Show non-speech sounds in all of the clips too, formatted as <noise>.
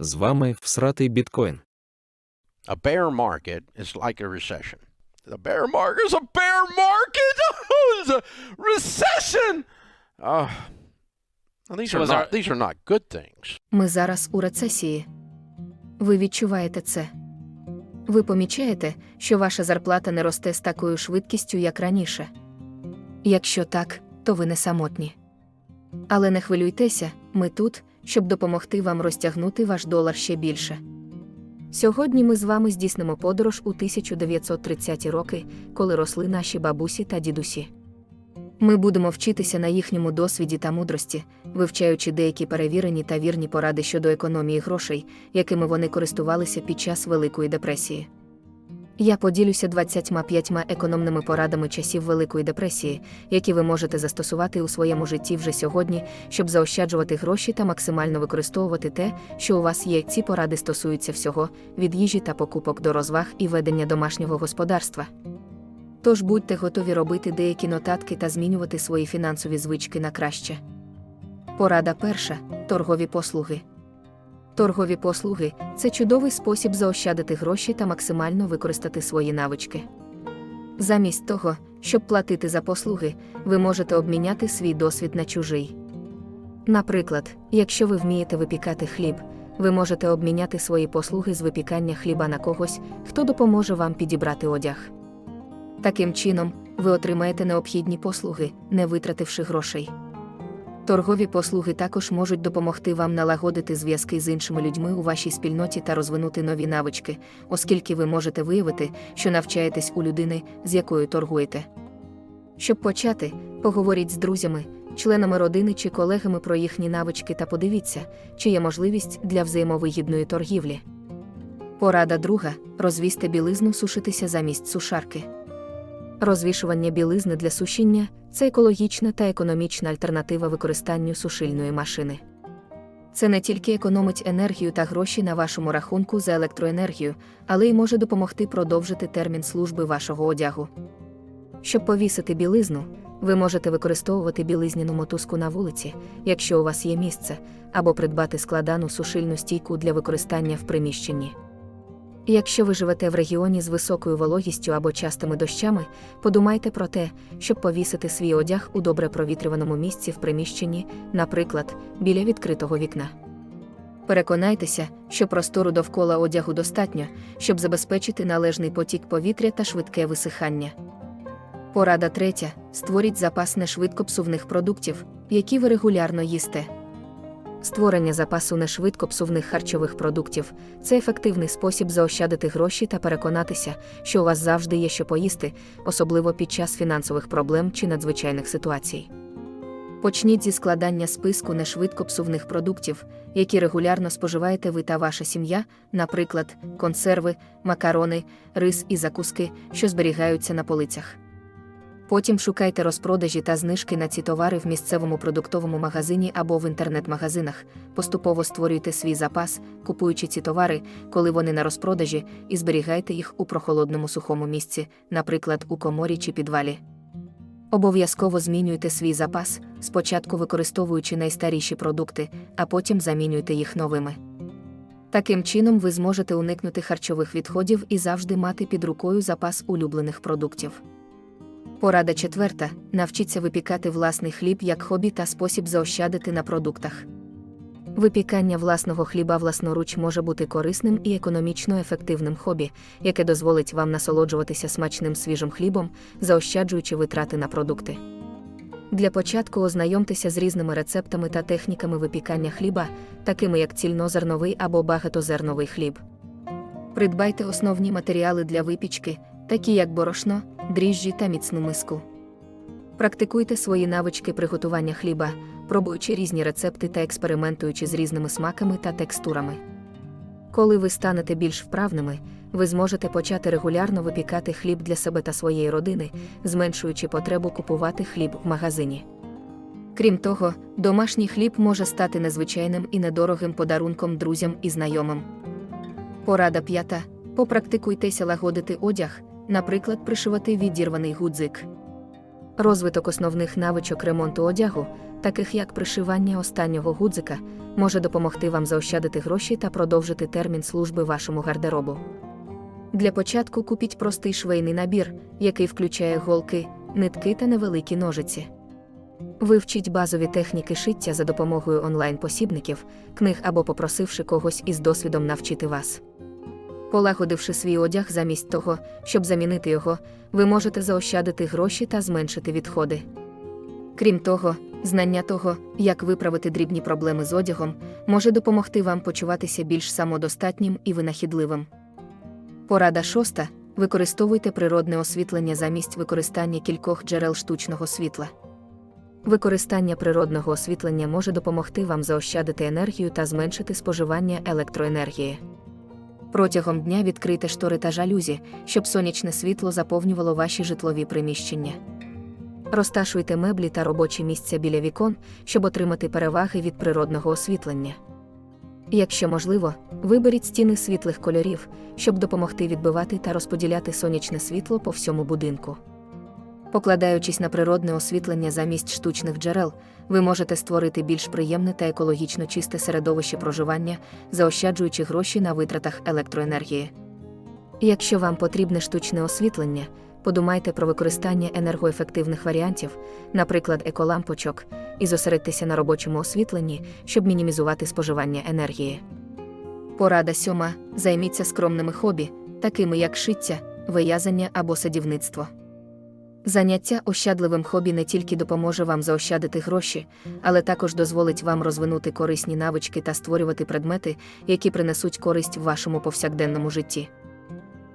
З вами всратий біткоін. A bear market is like a recession. The bear market is a bear market. <laughs> it's a recession. Oh, now these are not these are not good things. Ми зараз у рецесії. Ви відчуваєте це. Ви помічаєте, що ваша зарплата не росте з такою швидкістю, як раніше. Якщо так, то ви не самотні. Але не хвилюйтеся, ми тут, щоб допомогти вам розтягнути ваш долар ще більше. Сьогодні ми з вами здійснимо подорож у 1930-ті роки, коли росли наші бабусі та дідусі. Ми будемо вчитися на їхньому досвіді та мудрості, вивчаючи деякі перевірені та вірні поради щодо економії грошей, якими вони користувалися під час Великої депресії. Я поділюся 25 економними порадами часів Великої депресії, які ви можете застосувати у своєму житті вже сьогодні, щоб заощаджувати гроші та максимально використовувати те, що у вас є. Ці поради стосуються всього від їжі та покупок до розваг і ведення домашнього господарства. Тож будьте готові робити деякі нотатки та змінювати свої фінансові звички на краще. Порада перша торгові послуги. Торгові послуги це чудовий спосіб заощадити гроші та максимально використати свої навички. Замість того, щоб платити за послуги, ви можете обміняти свій досвід на чужий. Наприклад, якщо ви вмієте випікати хліб, ви можете обміняти свої послуги з випікання хліба на когось, хто допоможе вам підібрати одяг. Таким чином, ви отримаєте необхідні послуги, не витративши грошей. Торгові послуги також можуть допомогти вам налагодити зв'язки з іншими людьми у вашій спільноті та розвинути нові навички, оскільки ви можете виявити, що навчаєтесь у людини, з якою торгуєте. Щоб почати, поговоріть з друзями, членами родини чи колегами про їхні навички та подивіться, чи є можливість для взаємовигідної торгівлі. Порада друга розвісьте білизну сушитися замість сушарки. Розвішування білизни для сушіння це екологічна та економічна альтернатива використанню сушильної машини. Це не тільки економить енергію та гроші на вашому рахунку за електроенергію, але й може допомогти продовжити термін служби вашого одягу. Щоб повісити білизну, ви можете використовувати білизняну мотузку на вулиці, якщо у вас є місце, або придбати складану сушильну стійку для використання в приміщенні. Якщо ви живете в регіоні з високою вологістю або частими дощами, подумайте про те, щоб повісити свій одяг у добре провітрюваному місці в приміщенні, наприклад, біля відкритого вікна. Переконайтеся, що простору довкола одягу достатньо, щоб забезпечити належний потік повітря та швидке висихання. Порада третя: створіть запас нешвидкопсувних продуктів, які ви регулярно їсте. Створення запасу нешвидкопсувних харчових продуктів це ефективний спосіб заощадити гроші та переконатися, що у вас завжди є що поїсти, особливо під час фінансових проблем чи надзвичайних ситуацій. Почніть зі складання списку нешвидкопсувних продуктів, які регулярно споживаєте ви та ваша сім'я, наприклад, консерви, макарони, рис і закуски, що зберігаються на полицях. Потім шукайте розпродажі та знижки на ці товари в місцевому продуктовому магазині або в інтернет-магазинах, поступово створюйте свій запас, купуючи ці товари, коли вони на розпродажі, і зберігайте їх у прохолодному сухому місці, наприклад, у коморі чи підвалі. Обов'язково змінюйте свій запас, спочатку використовуючи найстаріші продукти, а потім замінюйте їх новими. Таким чином ви зможете уникнути харчових відходів і завжди мати під рукою запас улюблених продуктів. Порада четверта: навчіться випікати власний хліб як хобі та спосіб заощадити на продуктах. Випікання власного хліба власноруч може бути корисним і економічно ефективним хобі, яке дозволить вам насолоджуватися смачним свіжим хлібом, заощаджуючи витрати на продукти. Для початку ознайомтеся з різними рецептами та техніками випікання хліба, такими як цільнозерновий або багатозерновий хліб. Придбайте основні матеріали для випічки, такі як борошно, дріжджі та міцну миску. Практикуйте свої навички приготування хліба, пробуючи різні рецепти та експериментуючи з різними смаками та текстурами. Коли ви станете більш вправними, ви зможете почати регулярно випікати хліб для себе та своєї родини, зменшуючи потребу купувати хліб в магазині. Крім того, домашній хліб може стати незвичайним і недорогим подарунком друзям і знайомим. Порада п'ята: попрактикуйтеся лагодити одяг, наприклад, пришивати відірваний гудзик. Розвиток основних навичок ремонту одягу таких як пришивання останнього гудзика, може допомогти вам заощадити гроші та продовжити термін служби вашому гардеробу. Для початку купіть простий швейний набір, який включає голки, нитки та невеликі ножиці. Вивчіть базові техніки шиття за допомогою онлайн-посібників, книг або попросивши когось із досвідом навчити вас. Полагодивши свій одяг замість того, щоб замінити його, ви можете заощадити гроші та зменшити відходи. Крім того, знання того, як виправити дрібні проблеми з одягом, може допомогти вам почуватися більш самодостатнім і винахідливим. Порада шоста. Використовуйте природне освітлення замість використання кількох джерел штучного світла. Використання природного освітлення може допомогти вам заощадити енергію та зменшити споживання електроенергії. Протягом дня відкрийте штори та жалюзі, щоб сонячне світло заповнювало ваші житлові приміщення. Розташуйте меблі та робочі місця біля вікон, щоб отримати переваги від природного освітлення. Якщо можливо, виберіть стіни світлих кольорів, щоб допомогти відбивати та розподіляти сонячне світло по всьому будинку. Покладаючись на природне освітлення замість штучних джерел, ви можете створити більш приємне та екологічно чисте середовище проживання, заощаджуючи гроші на витратах електроенергії. Якщо вам потрібне штучне освітлення, подумайте про використання енергоефективних варіантів, наприклад, еколампочок, і зосередьтеся на робочому освітленні, щоб мінімізувати споживання енергії. Порада сьома займіться скромними хобі, такими як шиття, виязання або садівництво. Заняття ощадливим хобі не тільки допоможе вам заощадити гроші, але також дозволить вам розвинути корисні навички та створювати предмети, які принесуть користь в вашому повсякденному житті.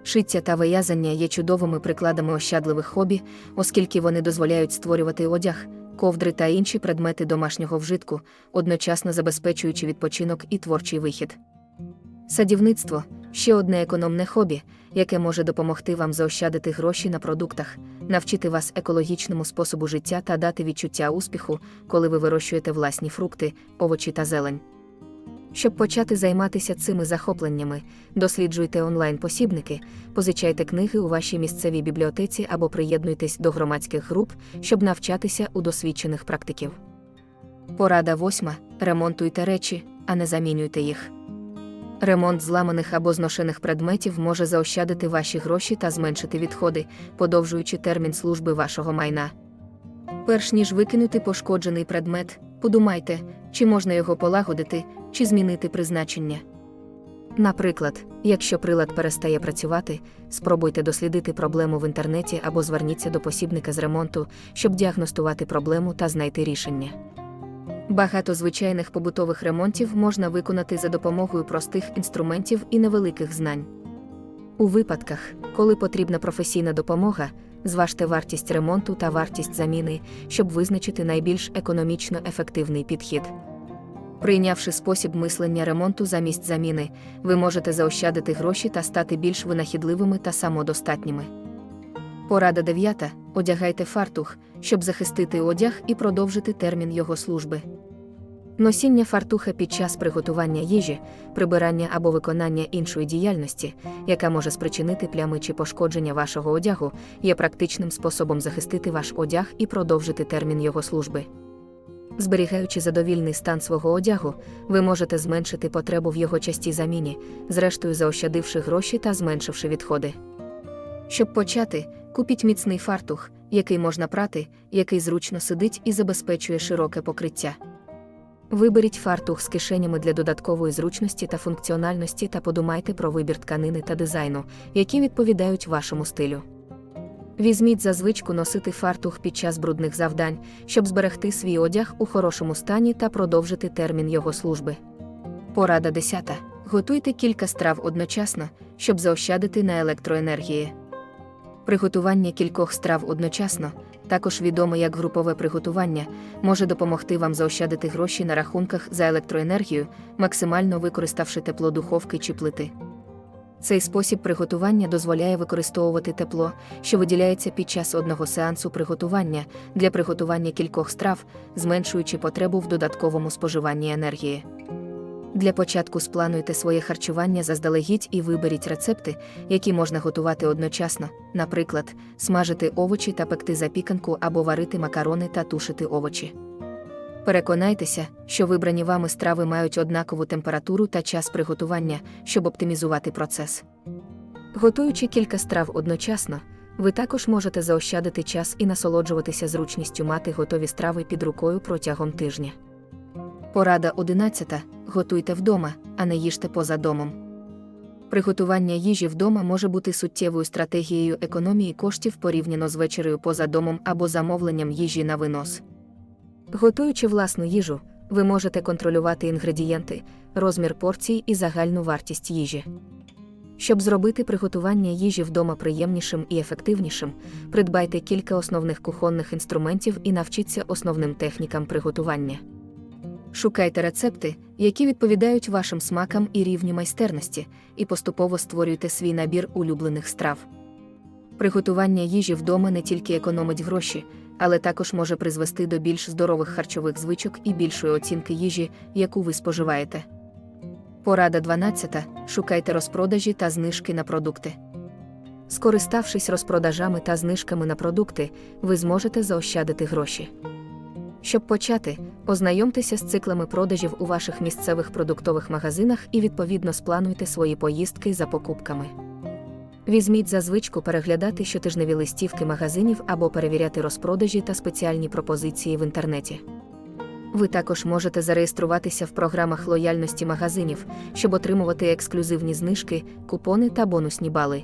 Шиття та виязання є чудовими прикладами ощадливих хобі, оскільки вони дозволяють створювати одяг, ковдри та інші предмети домашнього вжитку, одночасно забезпечуючи відпочинок і творчий вихід. Садівництво ще одне економне хобі, яке може допомогти вам заощадити гроші на продуктах, навчити вас екологічному способу життя та дати відчуття успіху, коли ви вирощуєте власні фрукти, овочі та зелень. Щоб почати займатися цими захопленнями, досліджуйте онлайн-посібники, позичайте книги у вашій місцевій бібліотеці або приєднуйтесь до громадських груп, щоб навчатися у досвідчених практиків. Порада восьма: ремонтуйте речі, а не замінюйте їх. Ремонт зламаних або зношених предметів може заощадити ваші гроші та зменшити відходи, подовжуючи термін служби вашого майна. Перш ніж викинути пошкоджений предмет, подумайте, чи можна його полагодити, чи змінити призначення. Наприклад, якщо прилад перестає працювати, спробуйте дослідити проблему в інтернеті або зверніться до посібника з ремонту, щоб діагностувати проблему та знайти рішення. Багато звичайних побутових ремонтів можна виконати за допомогою простих інструментів і невеликих знань. У випадках, коли потрібна професійна допомога, зважте вартість ремонту та вартість заміни, щоб визначити найбільш економічно ефективний підхід. Прийнявши спосіб мислення ремонту замість заміни, ви можете заощадити гроші та стати більш винахідливими та самодостатніми. Порада дев'ята. Одягайте фартух, щоб захистити одяг і продовжити термін його служби. Носіння фартуха під час приготування їжі, прибирання або виконання іншої діяльності, яка може спричинити плями чи пошкодження вашого одягу, є практичним способом захистити ваш одяг і продовжити термін його служби. Зберігаючи задовільний стан свого одягу, ви можете зменшити потребу в його частій заміні, зрештою заощадивши гроші та зменшивши відходи. Щоб почати, купіть міцний фартух, який можна прати, який зручно сидить і забезпечує широке покриття. Виберіть фартух з кишенями для додаткової зручності та функціональності та подумайте про вибір тканини та дизайну, які відповідають вашому стилю. Візьміть за звичку носити фартух під час брудних завдань, щоб зберегти свій одяг у хорошому стані та продовжити термін його служби. Порада 10. Готуйте кілька страв одночасно, щоб заощадити на електроенергії. Приготування кількох страв одночасно, також відоме як групове приготування, може допомогти вам заощадити гроші на рахунках за електроенергію, максимально використавши тепло духовки чи плити. Цей спосіб приготування дозволяє використовувати тепло, що виділяється під час одного сеансу приготування для приготування кількох страв, зменшуючи потребу в додатковому споживанні енергії. Для початку сплануйте своє харчування заздалегідь і виберіть рецепти, які можна готувати одночасно, наприклад, смажити овочі та пекти запіканку або варити макарони та тушити овочі. Переконайтеся, що вибрані вами страви мають однакову температуру та час приготування, щоб оптимізувати процес. Готуючи кілька страв одночасно, ви також можете заощадити час і насолоджуватися зручністю мати готові страви під рукою протягом тижня. Порада 11. Готуйте вдома, а не їжте поза домом. Приготування їжі вдома може бути суттєвою стратегією економії коштів порівняно з вечерею поза домом або замовленням їжі на винос. Готуючи власну їжу, ви можете контролювати інгредієнти, розмір порцій і загальну вартість їжі. Щоб зробити приготування їжі вдома приємнішим і ефективнішим, придбайте кілька основних кухонних інструментів і навчіться основним технікам приготування. Шукайте рецепти, які відповідають вашим смакам і рівню майстерності, і поступово створюйте свій набір улюблених страв. Приготування їжі вдома не тільки економить гроші, але також може призвести до більш здорових харчових звичок і більшої оцінки їжі, яку ви споживаєте. Порада 12. Шукайте розпродажі та знижки на продукти. Скориставшись розпродажами та знижками на продукти, ви зможете заощадити гроші. Щоб почати, ознайомтеся з циклами продажів у ваших місцевих продуктових магазинах і відповідно сплануйте свої поїздки за покупками. Візьміть за звичку переглядати щотижневі листівки магазинів або перевіряти розпродажі та спеціальні пропозиції в інтернеті. Ви також можете зареєструватися в програмах лояльності магазинів, щоб отримувати ексклюзивні знижки, купони та бонусні бали.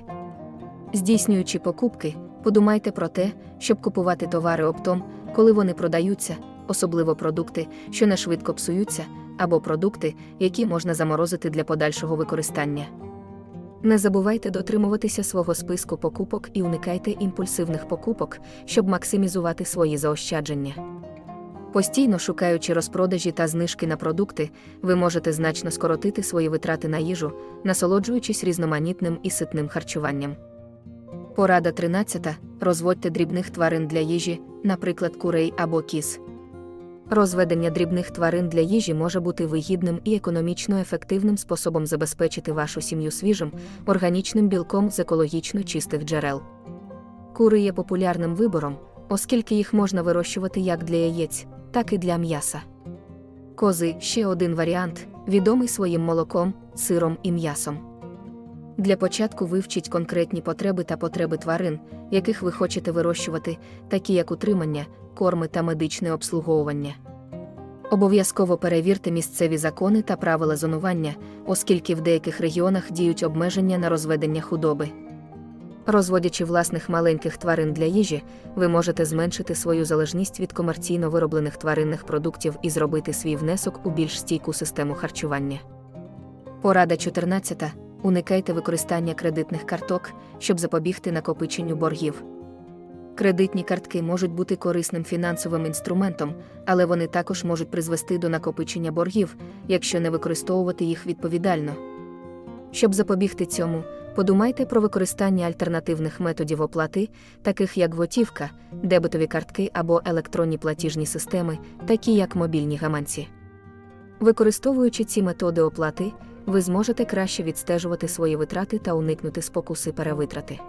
Здійснюючи покупки, подумайте про те, щоб купувати товари оптом, коли вони продаються, особливо продукти, що не швидко псуються, або продукти, які можна заморозити для подальшого використання. Не забувайте дотримуватися свого списку покупок і уникайте імпульсивних покупок, щоб максимізувати свої заощадження. Постійно шукаючи розпродажі та знижки на продукти, ви можете значно скоротити свої витрати на їжу, насолоджуючись різноманітним і ситним харчуванням. Порада 13. Розводьте дрібних тварин для їжі, наприклад, курей або кіз. Розведення дрібних тварин для їжі може бути вигідним і економічно ефективним способом забезпечити вашу сім'ю свіжим, органічним білком з екологічно чистих джерел. Кури є популярним вибором, оскільки їх можна вирощувати як для яєць, так і для м'яса. Кози ще один варіант, відомий своїм молоком, сиром і м'ясом. Для початку вивчіть конкретні потреби та потреби тварин, яких ви хочете вирощувати, такі як утримання, корми та медичне обслуговування. Обов'язково перевірте місцеві закони та правила зонування, оскільки в деяких регіонах діють обмеження на розведення худоби. Розводячи власних маленьких тварин для їжі, ви можете зменшити свою залежність від комерційно вироблених тваринних продуктів і зробити свій внесок у більш стійку систему харчування. Порада 14. Уникайте використання кредитних карток, щоб запобігти накопиченню боргів. Кредитні картки можуть бути корисним фінансовим інструментом, але вони також можуть призвести до накопичення боргів, якщо не використовувати їх відповідально. Щоб запобігти цьому, подумайте про використання альтернативних методів оплати, таких як готівка, дебетові картки або електронні платіжні системи, такі як мобільні гаманці. Використовуючи ці методи оплати, ви зможете краще відстежувати свої витрати та уникнути спокуси перевитрати.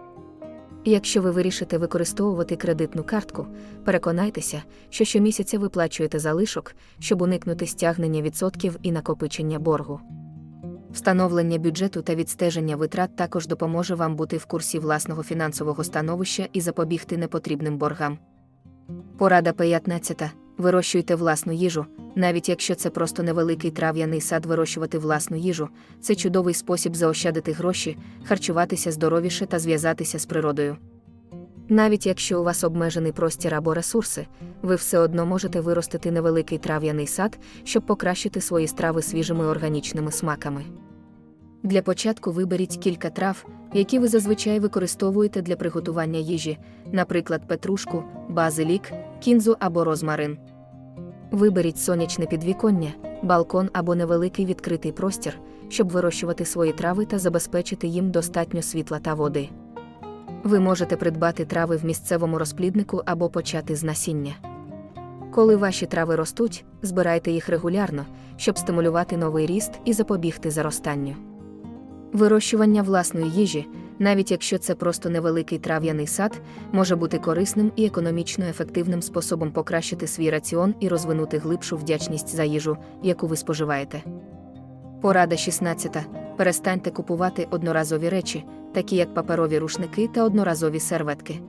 Якщо ви вирішите використовувати кредитну картку, переконайтеся, що щомісяця виплачуєте залишок, щоб уникнути стягнення відсотків і накопичення боргу. Встановлення бюджету та відстеження витрат також допоможе вам бути в курсі власного фінансового становища і запобігти непотрібним боргам. Порада 15. Вирощуйте власну їжу, навіть якщо це просто невеликий трав'яний сад вирощувати власну їжу, це чудовий спосіб заощадити гроші, харчуватися здоровіше та зв'язатися з природою. Навіть якщо у вас обмежений простір або ресурси, ви все одно можете виростити невеликий трав'яний сад, щоб покращити свої страви свіжими органічними смаками. Для початку виберіть кілька трав, які ви зазвичай використовуєте для приготування їжі, наприклад, петрушку, базилік, кінзу або розмарин. Виберіть сонячне підвіконня, балкон або невеликий відкритий простір, щоб вирощувати свої трави та забезпечити їм достатньо світла та води. Ви можете придбати трави в місцевому розпліднику або почати з насіння. Коли ваші трави ростуть, збирайте їх регулярно, щоб стимулювати новий ріст і запобігти заростанню. Вирощування власної їжі навіть якщо це просто невеликий трав'яний сад, може бути корисним і економічно ефективним способом покращити свій раціон і розвинути глибшу вдячність за їжу, яку ви споживаєте. Порада 16. Перестаньте купувати одноразові речі, такі як паперові рушники та одноразові серветки.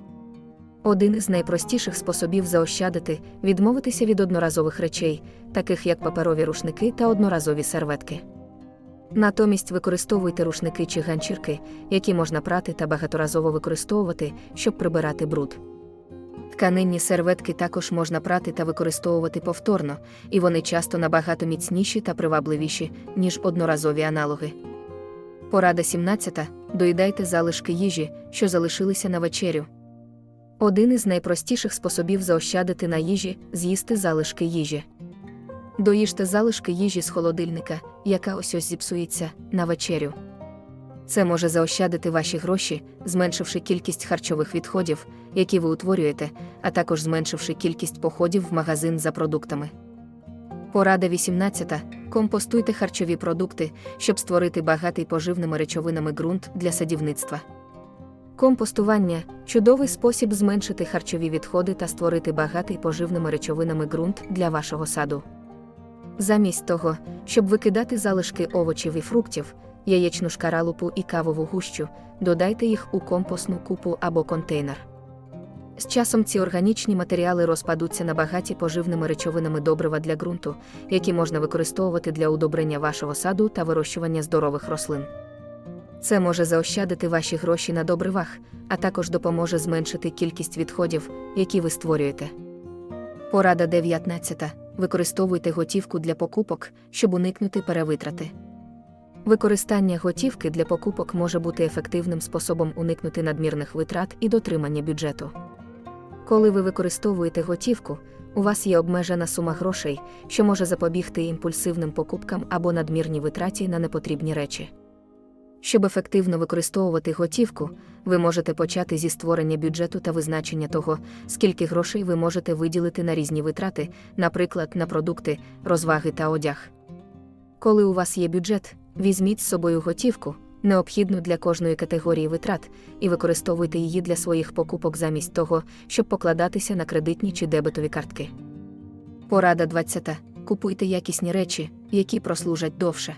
Один із найпростіших способів заощадити відмовитися від одноразових речей, таких як паперові рушники та одноразові серветки. Натомість використовуйте рушники чи ганчірки, які можна прати та багаторазово використовувати, щоб прибирати бруд. Тканинні серветки також можна прати та використовувати повторно, і вони часто набагато міцніші та привабливіші, ніж одноразові аналоги. Порада 17. Доїдайте залишки їжі, що залишилися на вечерю. Один із найпростіших способів заощадити на їжі з'їсти залишки їжі. Доїжте залишки їжі з холодильника, яка ось ось зіпсується, на вечерю. Це може заощадити ваші гроші, зменшивши кількість харчових відходів, які ви утворюєте, а також зменшивши кількість походів в магазин за продуктами. Порада 18. Компостуйте харчові продукти, щоб створити багатий поживними речовинами ґрунт для садівництва. Компостування чудовий спосіб зменшити харчові відходи та створити багатий поживними речовинами ґрунт для вашого саду. Замість того, щоб викидати залишки овочів і фруктів, яєчну шкаралупу і кавову гущу, додайте їх у компостну купу або контейнер. З часом ці органічні матеріали розпадуться на багаті поживними речовинами добрива для ґрунту, які можна використовувати для удобрення вашого саду та вирощування здорових рослин. Це може заощадити ваші гроші на добривах, а також допоможе зменшити кількість відходів, які ви створюєте. Порада 19. Використовуйте готівку для покупок, щоб уникнути перевитрати. Використання готівки для покупок може бути ефективним способом уникнути надмірних витрат і дотримання бюджету. Коли ви використовуєте готівку, у вас є обмежена сума грошей, що може запобігти імпульсивним покупкам або надмірній витраті на непотрібні речі. Щоб ефективно використовувати готівку, ви можете почати зі створення бюджету та визначення того, скільки грошей ви можете виділити на різні витрати, наприклад, на продукти, розваги та одяг. Коли у вас є бюджет, візьміть з собою готівку, необхідну для кожної категорії витрат, і використовуйте її для своїх покупок замість того, щоб покладатися на кредитні чи дебетові картки. Порада 20. Купуйте якісні речі, які прослужать довше.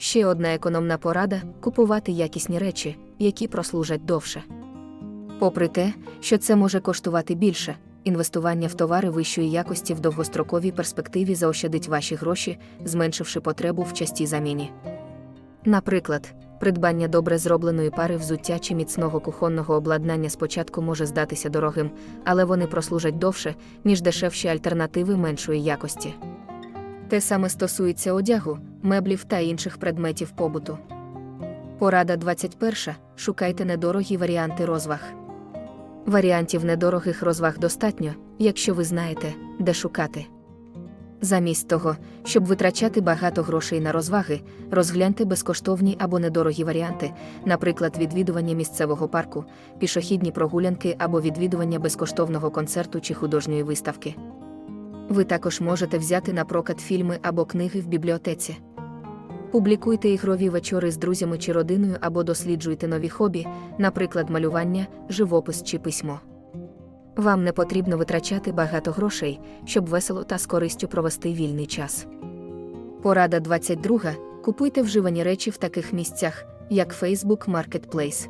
Ще одна економна порада купувати якісні речі, які прослужать довше. Попри те, що це може коштувати більше, інвестування в товари вищої якості в довгостроковій перспективі заощадить ваші гроші, зменшивши потребу в частій заміні. Наприклад, придбання добре зробленої пари взуття чи міцного кухонного обладнання спочатку може здатися дорогим, але вони прослужать довше, ніж дешевші альтернативи меншої якості. Те саме стосується одягу, меблів та інших предметів побуту. Порада 21. Шукайте недорогі варіанти розваг. Варіантів недорогих розваг достатньо, якщо ви знаєте, де шукати. Замість того, щоб витрачати багато грошей на розваги, розгляньте безкоштовні або недорогі варіанти, наприклад, відвідування місцевого парку, пішохідні прогулянки або відвідування безкоштовного концерту чи художньої виставки. Ви також можете взяти на прокат фільми або книги в бібліотеці. Публікуйте ігрові вечори з друзями чи родиною або досліджуйте нові хобі, наприклад, малювання, живопис чи письмо. Вам не потрібно витрачати багато грошей, щоб весело та з користю провести вільний час. Порада 22. Купуйте вживані речі в таких місцях, як Facebook Marketplace.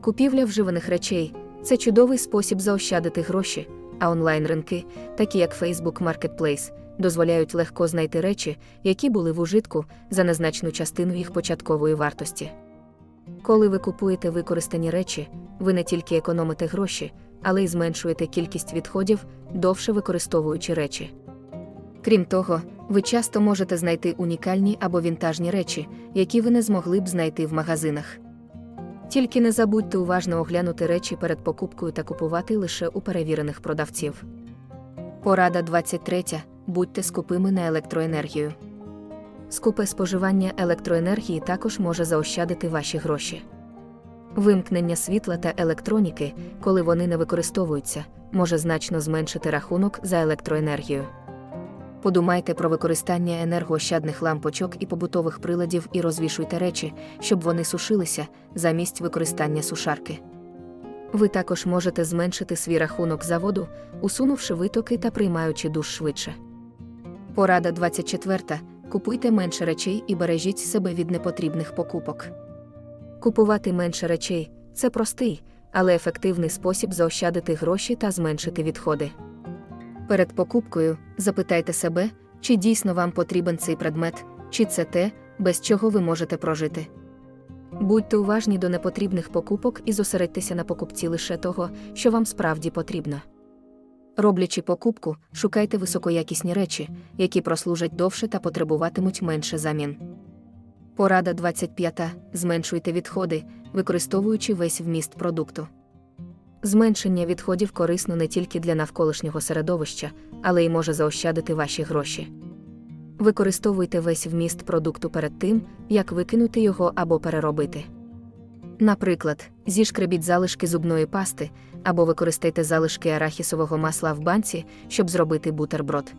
Купівля вживаних речей це чудовий спосіб заощадити гроші, а онлайн-ринки, такі як Facebook Marketplace, дозволяють легко знайти речі, які були в ужитку за незначну частину їх початкової вартості. Коли ви купуєте використані речі, ви не тільки економите гроші, але й зменшуєте кількість відходів, довше використовуючи речі. Крім того, ви часто можете знайти унікальні або вінтажні речі, які ви не змогли б знайти в магазинах. Тільки не забудьте уважно оглянути речі перед покупкою та купувати лише у перевірених продавців. Порада 23. Будьте скупими на електроенергію. Скупе споживання електроенергії також може заощадити ваші гроші. Вимкнення світла та електроніки, коли вони не використовуються, може значно зменшити рахунок за електроенергію. Подумайте про використання енергоощадних лампочок і побутових приладів і розвішуйте речі, щоб вони сушилися замість використання сушарки. Ви також можете зменшити свій рахунок за воду, усунувши витоки та приймаючи душ швидше. Порада 24. Купуйте менше речей і бережіть себе від непотрібних покупок. Купувати менше речей це простий, але ефективний спосіб заощадити гроші та зменшити відходи. Перед покупкою запитайте себе, чи дійсно вам потрібен цей предмет, чи це те, без чого ви можете прожити. Будьте уважні до непотрібних покупок і зосередьтеся на покупці лише того, що вам справді потрібно. Роблячи покупку, шукайте високоякісні речі, які прослужать довше та потребуватимуть менше замін. Порада 25. Зменшуйте відходи, використовуючи весь вміст продукту. Зменшення відходів корисно не тільки для навколишнього середовища, але й може заощадити ваші гроші. Використовуйте весь вміст продукту перед тим, як викинути його або переробити. Наприклад, зішкребіть залишки зубної пасти або використайте залишки арахісового масла в банці, щоб зробити бутерброд.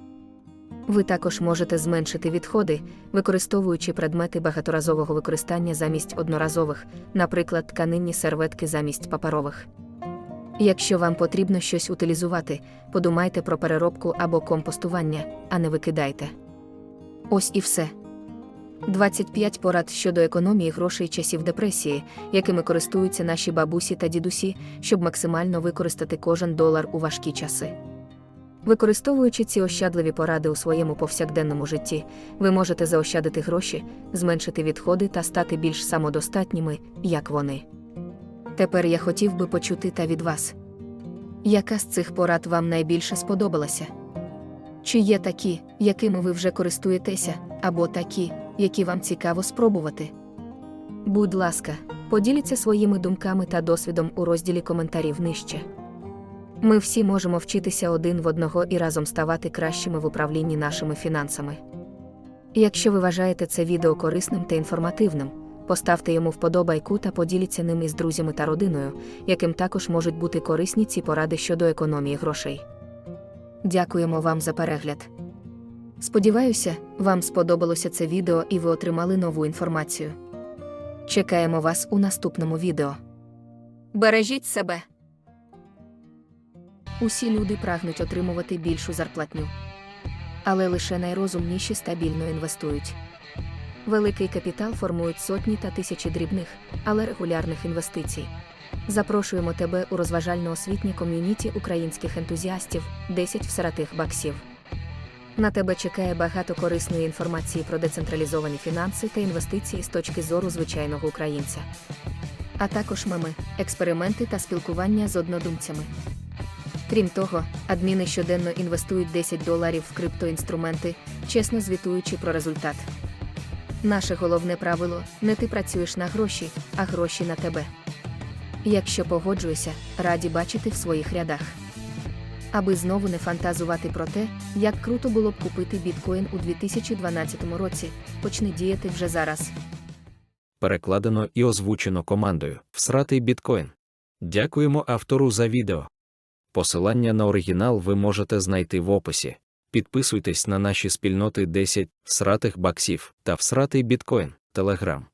Ви також можете зменшити відходи, використовуючи предмети багаторазового використання замість одноразових, наприклад, тканинні серветки замість паперових. Якщо вам потрібно щось утилізувати, подумайте про переробку або компостування, а не викидайте. Ось і все. 25 порад щодо економії грошей часів депресії, якими користуються наші бабусі та дідусі, щоб максимально використати кожен долар у важкі часи. Використовуючи ці ощадливі поради у своєму повсякденному житті, ви можете заощадити гроші, зменшити відходи та стати більш самодостатніми, як вони. Тепер я хотів би почути та від вас. Яка з цих порад вам найбільше сподобалася? Чи є такі, якими ви вже користуєтеся, або такі, які вам цікаво спробувати? Будь ласка, поділіться своїми думками та досвідом у розділі коментарів нижче. Ми всі можемо вчитися один в одного і разом ставати кращими в управлінні нашими фінансами. Якщо ви вважаєте це відео корисним та інформативним, поставте йому вподобайку та поділіться ним із друзями та родиною, яким також можуть бути корисні ці поради щодо економії грошей. Дякуємо вам за перегляд. Сподіваюся, вам сподобалося це відео і ви отримали нову інформацію. Чекаємо вас у наступному відео. Бережіть себе. Усі люди прагнуть отримувати більшу зарплатню. Але лише найрозумніші стабільно інвестують. Великий капітал формують сотні та тисячі дрібних, але регулярних інвестицій. Запрошуємо тебе у розважально-освітнє ком'юніті українських ентузіастів 10 всератих баксів. На тебе чекає багато корисної інформації про децентралізовані фінанси та інвестиції з точки зору звичайного українця. А також меми, експерименти та спілкування з однодумцями. Крім того, адміни щоденно інвестують 10 доларів в криптоінструменти, чесно звітуючи про результат. Наше головне правило не ти працюєш на гроші, а гроші на тебе. Якщо погоджуєшся, раді бачити в своїх рядах. Аби знову не фантазувати про те, як круто було б купити біткоін у 2012 році, почни діяти вже зараз. Перекладено і озвучено командою Всратий біткоін. Дякуємо автору за відео. Посилання на оригінал ви можете знайти в описі. Підписуйтесь на наші спільноти 10 сратих баксів та всратий біткоін, Телеграм.